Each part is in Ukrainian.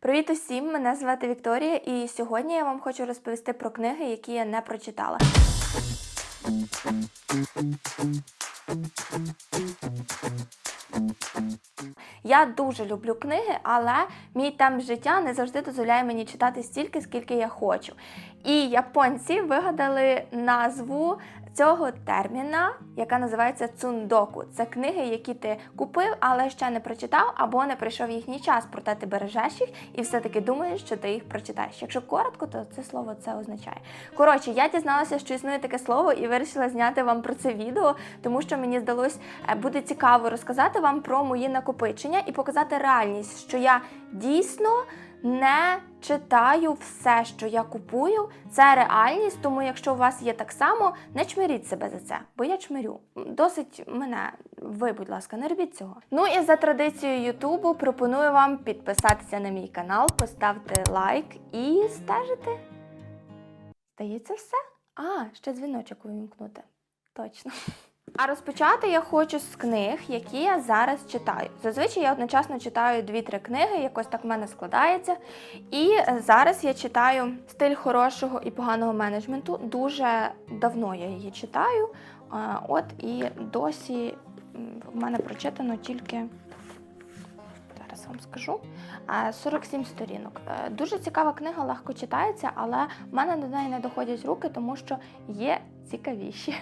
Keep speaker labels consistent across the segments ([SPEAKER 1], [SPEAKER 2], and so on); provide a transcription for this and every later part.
[SPEAKER 1] Привіт усім! Мене звати Вікторія, і сьогодні я вам хочу розповісти про книги, які я не прочитала. Я дуже люблю книги, але мій темп життя не завжди дозволяє мені читати стільки, скільки я хочу. І японці вигадали назву цього терміна, яка називається цундоку. Це книги, які ти купив, але ще не прочитав, або не прийшов їхній час, проте ти бережеш їх і все-таки думаєш, що ти їх прочитаєш. Якщо коротко, то це слово це означає. Коротше, я дізналася, що існує таке слово, і вирішила зняти вам про це відео, тому що мені здалось е, буде цікаво розказати вам про мої накопичення і показати реальність, що я дійсно не читаю все, що я купую. Це реальність, тому якщо у вас є так само, не чмиріть себе за це, бо я чмирю. Досить мене. Ви, будь ласка, не робіть цього. Ну і за традицією Ютубу пропоную вам підписатися на мій канал, поставити лайк і стежити. Здається, все. А, ще дзвіночок увімкнути. Точно. А розпочати я хочу з книг, які я зараз читаю. Зазвичай я одночасно читаю дві-три книги, якось так в мене складається. І е, зараз я читаю стиль хорошого і поганого менеджменту. Дуже давно я її читаю. От і досі в мене прочитано тільки. Вам скажу. Е, 47 сторінок. Е, Дуже цікава книга, легко читається, але в мене до неї не доходять руки, тому що є цікавіші.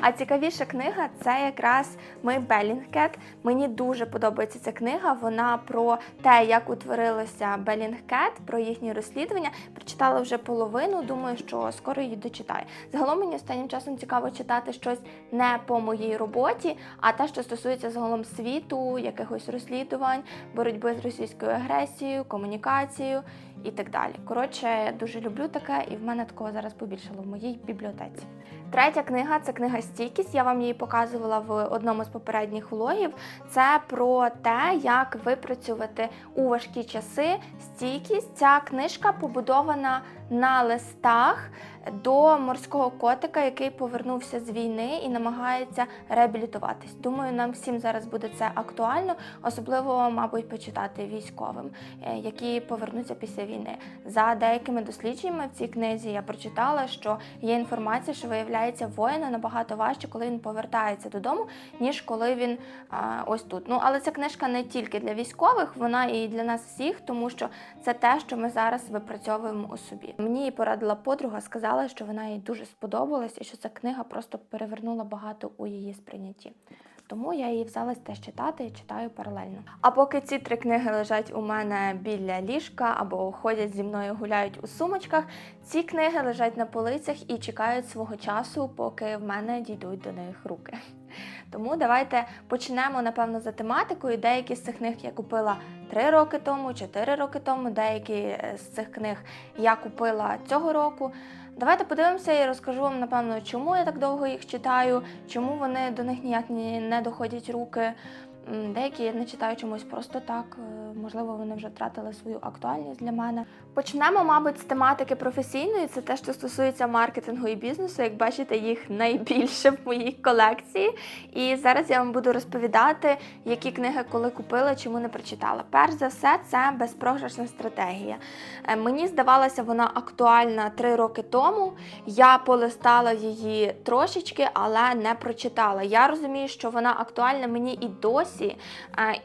[SPEAKER 1] А цікавіша книга це якраз ми Белінгкет. Мені дуже подобається ця книга. Вона про те, як утворилося Белінгкет, про їхні розслідування. Прочитала вже половину. Думаю, що скоро її дочитаю. Загалом мені останнім часом цікаво читати щось не по моїй роботі, а те, що стосується загалом світу, якихось розслідувань, боротьби з російською агресією, комунікацією і так далі. Коротше, дуже люблю таке, і в мене такого зараз побільшало в моїй бібліотеці. Третя книга це книга Стійкість. Я вам її показувала в одному з попередніх влогів. Це про те, як випрацювати у важкі часи стійкість. Ця книжка побудована на листах до морського котика, який повернувся з війни і намагається реабілітуватись. Думаю, нам всім зараз буде це актуально, особливо, мабуть, почитати військовим, е, які повернуться після війни. За деякими дослідженнями в цій книзі я прочитала, що є інформація, що виявляється воїну набагато важче, коли він повертається додому, ніж коли він а, ось тут. Ну але ця книжка не тільки для військових, вона і для нас всіх, тому що це те, що ми зараз випрацьовуємо у собі. Мені порадила подруга, сказала, що вона їй дуже сподобалась і що ця книга просто перевернула багато у її сприйнятті. Тому я її взялась теж читати і читаю паралельно. А поки ці три книги лежать у мене біля ліжка або ходять зі мною гуляють у сумочках, ці книги лежать на полицях і чекають свого часу, поки в мене дійдуть до них руки. Тому давайте почнемо, напевно, за тематикою. Деякі з цих книг я купила 3 роки тому, 4 роки тому, деякі е, з цих книг я купила цього року. Давайте подивимося і розкажу вам, напевно, чому я так довго їх читаю, чому вони до них ніяк ні- не доходять руки. Деякі я не читаю чомусь просто так, е, можливо, вони вже втратили свою актуальність для мене. Почнемо, мабуть, з тематики професійної. Це те, що стосується маркетингу і бізнесу. Як бачите, їх найбільше в моїй колекції. І зараз я вам буду розповідати, які книги коли купила, чому не прочитала. Перш за все, це безпрограшна стратегія. Е, Мені здавалося, вона актуальна три роки тому. Я полистала її трошечки, але не прочитала. Я розумію, що вона актуальна мені і досі, е,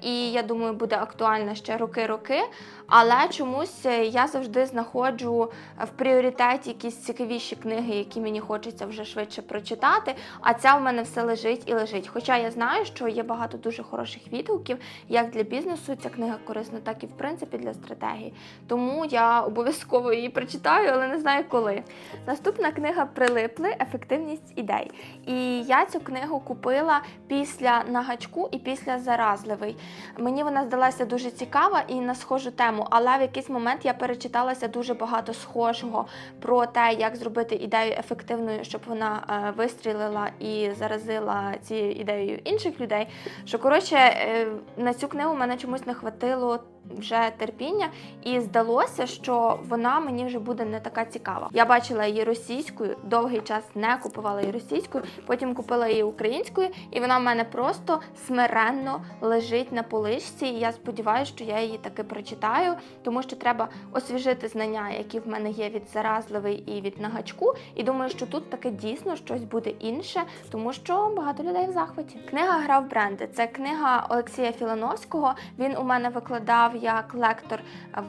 [SPEAKER 1] і я думаю, буде актуальна ще роки-роки. Але чомусь е, я завжди знаходжу в пріоритеті якісь цікавіші книги, які мені хочеться вже швидше прочитати. А ця в мене все лежить і лежить. Хоча я знаю, що є багато дуже хороших відгуків, як для бізнесу ця книга корисна, так і в принципі для стратегії. Тому я обов'язково її прочитаю, але не знаю коли. Наступна книга Прилипли ефективність ідей. І я цю книгу купила після нагачку і після заразливий. Мені вона здалася дуже цікава і на схожу тему, але в якийсь момент я перечиталася дуже багато схожого про те, як зробити ідею ефективною, щоб вона е, вистрілила і заразила цією ідеєю інших людей. Що коротше, е, на цю книгу мене чомусь не хватило вже терпіння, і здалося, що вона мені вже буде не така цікава. Я бачила її російською, довгий час не купувала її російською, потім купила її українською, і вона в мене просто смиренно лежить на поличці. І я сподіваюся, що я її таки прочитаю, тому що треба освіжити знання, які в мене є від заразливий і від нагачку. І думаю, що тут таке дійсно щось буде інше, тому що багато людей в захваті. Книга Гра в бренди. Це книга Олексія Філановського. Він у мене викладав як лектор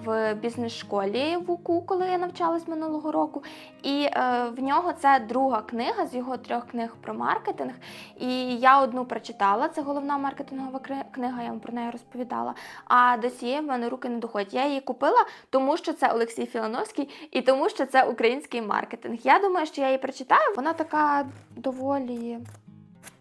[SPEAKER 1] в бізнес-школі в УКУ, коли я навчалась минулого року. І е, в нього це друга книга з його трьох книг про маркетинг. І я одну прочитала. Це головна маркетингова книга. Я вам про неї розповідала. А до цієї в мене руки не доходять. Я її купила, тому що це Олексій Філановський і тому, що це український маркетинг. Я думаю, що я її прочитаю. Вона така доволі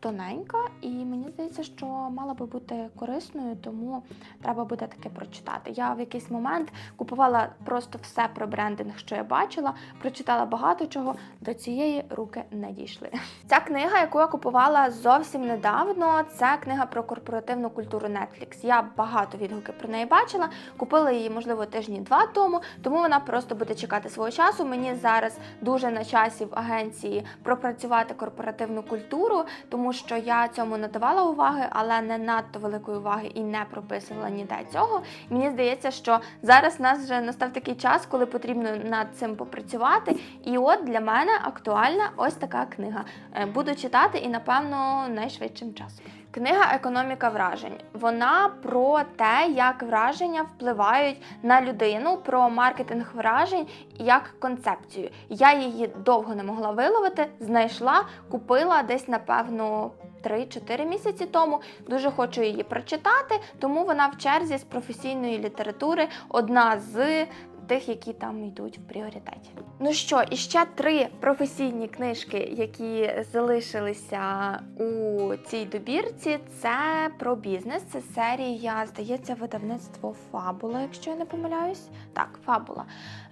[SPEAKER 1] тоненька, і мені здається, що мала би бути корисною, тому треба буде таке прочитати. Я в якийсь момент купувала просто все про брендинг, що я бачила, прочитала багато чого. До цієї руки не дійшли. Ця книга, яку я купувала зовсім недавно, це книга про корпоративну культуру Netflix. Я багато відгуків про неї бачила. Купила її, можливо, тижні два тому, тому вона просто буде чекати свого часу. Мені зараз дуже на часі в агенції пропрацювати корпоративну культуру, тому що я цьому надавала уваги, але не надто великої уваги і не прописувала ніде цього. Мені здається, що зараз нас вже настав такий час, коли потрібно над цим попрацювати. І от для мене актуальна ось така книга. Е, Буду читати і, напевно, найшвидшим часом. Книга Економіка вражень. Вона про те, як враження впливають на людину, про маркетинг вражень як концепцію. Я її довго не могла виловити, знайшла, купила десь, напевно. 3-4 місяці тому. Дуже хочу її прочитати, тому вона в черзі з професійної літератури одна з тих, які там йдуть в пріоритеті. Ну що, і ще три професійні книжки, які залишилися у цій добірці. Це про бізнес. Це серія, здається, видавництво Фабула, якщо я не помиляюсь. Так, Фабула.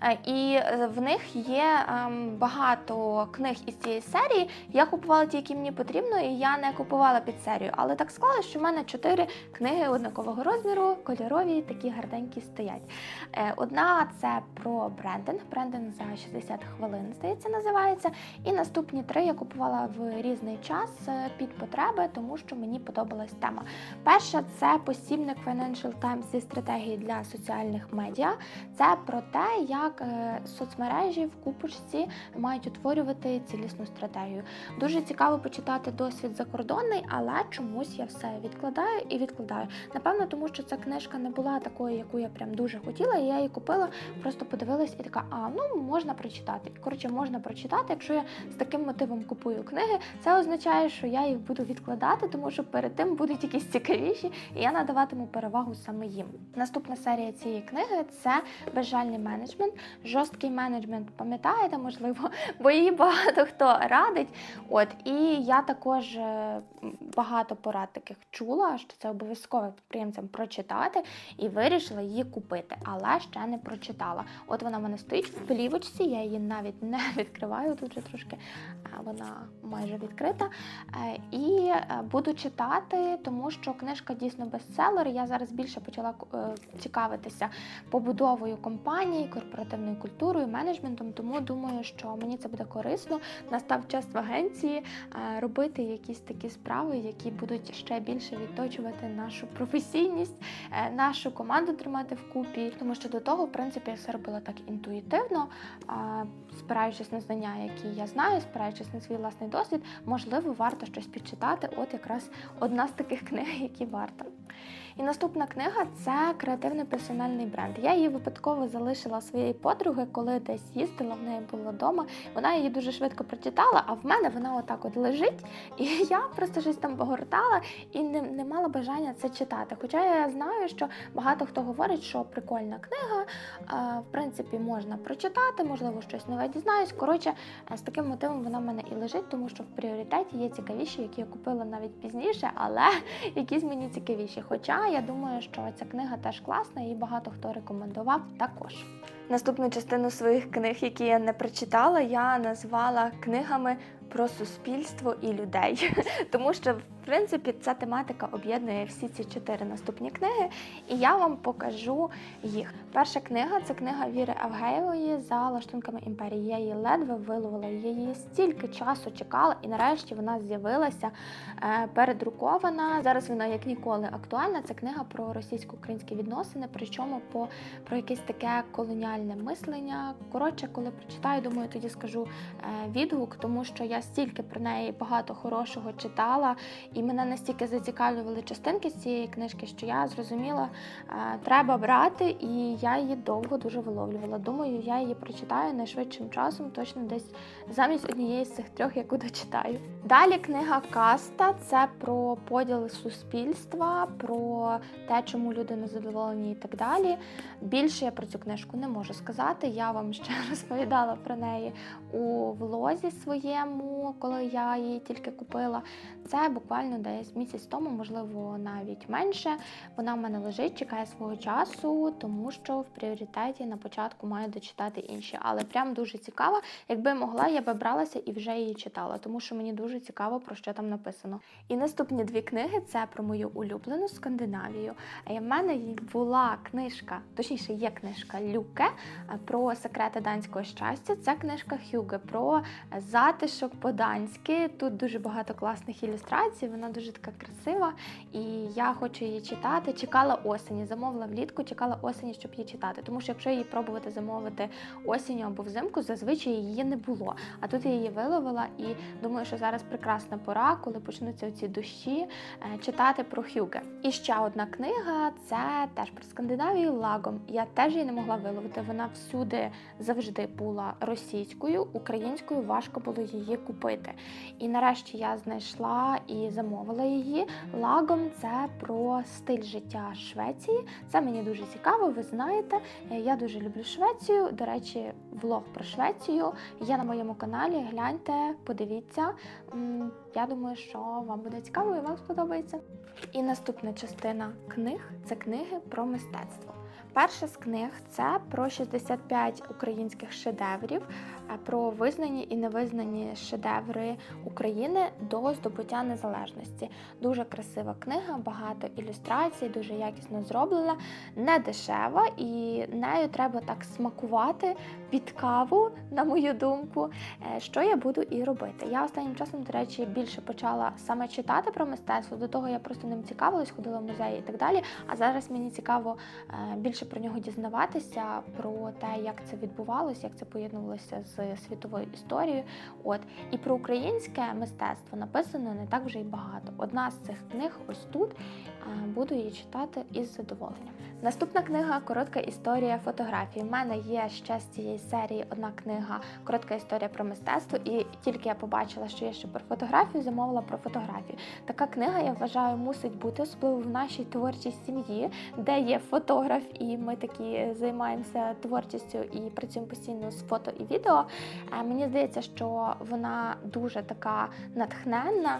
[SPEAKER 1] Е, І в них є ем, багато книг із цієї серії. Я купувала ті, які мені потрібно, і я не купувала під серію. Але так склалося, що в мене чотири книги однакового розміру, кольорові, такі гарненькі стоять. Е, Одна це про брендинг. Брендинг за 60 хвилин, здається, називається. І наступні три я купувала в різний час е, під потреби, тому що мені подобалась тема. Перша це посібник Financial Times зі стратегії для соціальних медіа. Це про те, як е, соцмережі в купочці мають утворювати цілісну стратегію. Дуже цікаво почитати досвід закордонний, але чомусь я все відкладаю і відкладаю. Напевно, тому що ця книжка не була такою, яку я прям дуже хотіла. І я її купила, просто подивилась і така, а ну можна прочитати. Коротше, можна прочитати. Якщо я з таким мотивом купую книги, це означає, що я їх буду відкладати, тому що перед тим будуть якісь цікавіші, і я надаватиму перевагу саме їм. Наступна серія цієї книги це безжальний менеджмент, жорсткий менеджмент. Пам'ятаєте, можливо, бо її багато хто радить. От і я також е, багато порад таких чула, що це обов'язково підприємцям прочитати, і вирішила її купити, але ще не прочитала. От вона в мене стоїть в плівочці, я її навіть не відкриваю. Тут вже трошки вона майже відкрита. Е, І е, буду читати, тому що книжка дійсно бестселер. Я зараз більше почала е, цікавитися побудовою компанії, корпоративною культурою, менеджментом. Тому думаю, що мені це буде корисно. Настав час в агенції е, робити якісь такі справи, які будуть ще більше відточувати нашу професійність, е, нашу команду тримати вкупі. Тому що до того, в принципі, я все робила так інтуїтивно, спираючись на знання, які я знаю, спираючись на свій власний досвід, можливо, варто щось підчитати. От якраз одна з таких книг, які варто. І наступна книга це креативний персональний бренд. Я її випадково залишила своєї подруги, коли десь їздила, в неї була вдома. Вона її дуже швидко прочитала, а в мене вона отак от лежить, і я просто щось там погортала і не, не мала бажання це читати. Хоча я знаю, що багато хто говорить, що прикольна книга, в принципі, можна прочитати, можливо, щось нове дізнаюсь. Коротше, е, з таким мотивом вона в мене і лежить, тому що в пріоритеті є цікавіші, які я купила навіть пізніше, але якісь мені цікавіші. Хоча я думаю, що ця книга теж класна і багато хто рекомендував також. Наступну частину своїх книг, які я не прочитала, я назвала книгами про суспільство і людей, тому що в принципі ця тематика об'єднує всі ці чотири наступні книги, і я вам покажу їх. Перша книга це книга Віри Авгеєвої за лаштунками імперії. Я її ледве виловила. Її стільки часу чекала, і нарешті вона з'явилася е, передрукована. Зараз вона як ніколи актуальна. Це книга про російсько-українські відносини, причому по про якесь таке колоніальне мислення. Коротше, коли прочитаю, думаю, тоді скажу е, відгук, тому що я стільки про неї багато хорошого читала, і мене настільки зацікавлювали частинки з цієї книжки, що я зрозуміла, е, треба брати, і я її довго дуже виловлювала. Думаю, я її прочитаю найшвидшим часом, точно десь замість однієї з цих трьох, яку дочитаю. Далі книга Каста це про поділ суспільства, про те, чому люди незадоволені і так далі. Більше я про цю книжку не можу сказати. Я вам ще розповідала про неї у влозі своєму, коли я її тільки купила. Це буквально десь місяць тому, можливо, навіть менше. Вона в мене лежить, чекає свого часу, тому що в пріоритеті на початку маю дочитати інші. Але прям дуже цікава. Якби могла, я би бралася і вже її читала, тому що мені дуже цікаво, про що там написано. І наступні дві книги це про мою улюблену Скандинавію. А в мене була книжка, точніше, є книжка Люке про секрети данського щастя. Це книжка Хюге про затишок по-данськи. Тут дуже багато класних ілюстрацій, вона дуже така красива, і я хочу її читати. Чекала осені, замовила влітку, чекала осені, щоб її читати. Тому що якщо її пробувати замовити осінню або взимку, зазвичай її не було. А тут я її виловила і думаю, що зараз прекрасна пора, коли почнуться оці дощі, е, читати про Хюге. І ще одна книга це теж про Скандинавію лагом. Я теж її не могла виловити. Вона всюди завжди була російською, українською важко було її купити. І нарешті я знайшла і замовила її. Лагом це про стиль життя Швеції. Це мені дуже цікаво. Ви знаєте, Е, я дуже люблю Швецію. До речі, влог про Швецію є на моєму каналі. Гляньте, подивіться. Я думаю, що вам буде цікаво і вам сподобається. І наступна частина книг це книги про мистецтво. Перша з книг це про 65 українських шедеврів, про визнані і невизнані шедеври України до здобуття незалежності. Дуже красива книга, багато ілюстрацій, дуже якісно зроблена, не дешева, і нею треба так смакувати під каву, на мою думку, е, що я буду і робити. Я останнім часом, до речі, більше почала саме читати про мистецтво. До того я просто ним цікавилась, ходила в музеї і так далі. А зараз мені цікаво е, більше про нього дізнаватися, про те, як це відбувалося, як це поєднувалося з світовою історією. От і про українське мистецтво написано не так вже й багато. Одна з цих книг ось тут. Буду її читати із задоволенням. Наступна книга коротка історія фотографії. У мене є ще з цієї серії одна книга коротка історія про мистецтво. І тільки я побачила, що є ще про фотографію, замовила про фотографію. Така книга, я вважаю, мусить бути, особливо в нашій творчій сім'ї, де є фотограф, і ми такі займаємося творчістю і працюємо постійно з фото і відео. Е, Мені здається, що вона дуже така натхненна.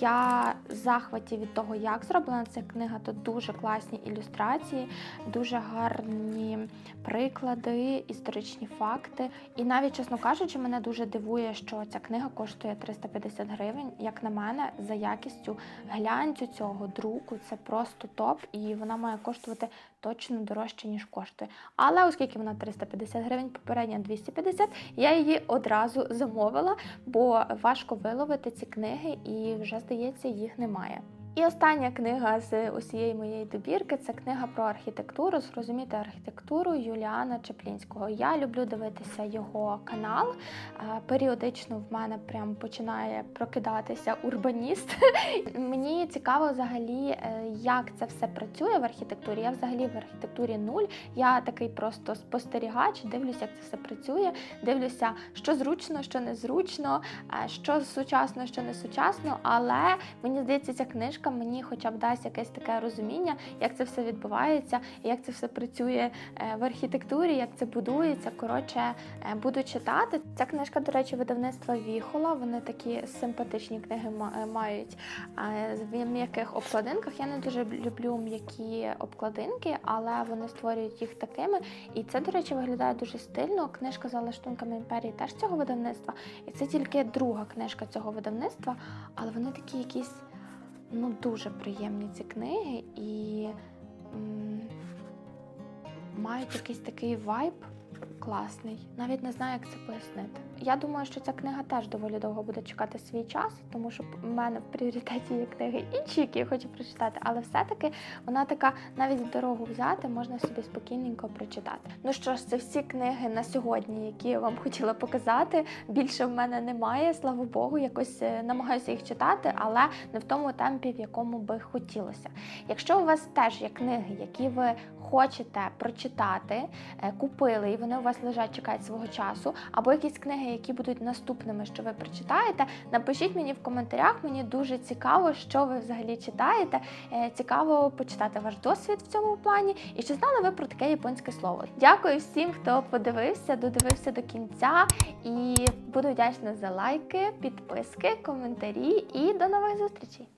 [SPEAKER 1] Я в захваті від того, як зроблена ця книга, то дуже класні ілюстрації, дуже гарні приклади, історичні факти. І навіть, чесно кажучи, мене дуже дивує, що ця книга коштує 350 гривень. Як на мене, за якістю глянцю цього друку це просто топ, і вона має коштувати точно дорожче, ніж коштує. Але оскільки вона 350 гривень, попередня 250, я її одразу замовила, бо важко виловити ці книги, і вже здається, їх немає. І остання книга з усієї моєї добірки це книга про архітектуру. Зрозуміти архітектуру Юліана Чеплінського. Я люблю дивитися його канал. Е, Періодично в мене прям починає прокидатися урбаніст. Мені цікаво взагалі, е, як це все працює в архітектурі. Я взагалі в архітектурі нуль. Я такий просто спостерігач, дивлюся, як це все працює. Дивлюся, що зручно, що незручно, е, що сучасно, що не сучасно. Але мені здається, ця книжка книжка мені хоча б дасть якесь таке розуміння, як це все відбувається, як це все працює е, в архітектурі, як це будується. Коротше, е, буду читати. Ця книжка, до речі, видавництва Віхола. Вони такі симпатичні книги е, мають в м'яких обкладинках. Я не дуже люблю м'які обкладинки, але вони створюють їх такими. І це, до речі, виглядає дуже стильно. Книжка за лаштунками імперії теж цього видавництва. І це тільки друга книжка цього видавництва, але вони такі якісь ну дуже приємні ці книги і м, мають якийсь такий вайб класний. Навіть не знаю, як це пояснити. Я думаю, що ця книга теж доволі довго буде чекати свій час, тому що в мене в пріоритеті є книги інші, які я хочу прочитати, але все-таки вона така навіть дорогу взяти, можна собі спокійненько прочитати. Ну що ж, це всі книги на сьогодні, які я вам хотіла показати. Більше в мене немає, слава Богу, якось е, намагаюся їх читати, але не в тому темпі, в якому би хотілося. Якщо у вас теж є книги, які ви хочете прочитати, е, купили, і вони у вас лежать, чекають свого часу, або якісь книги, які будуть наступними, що ви прочитаєте, напишіть мені в коментарях. Мені дуже цікаво, що ви взагалі читаєте. Е, Цікаво почитати ваш досвід в цьому плані, і чи знали ви про таке японське слово. Дякую всім, хто подивився, додивився до кінця, і буду вдячна за лайки, підписки, коментарі і до нових зустрічей.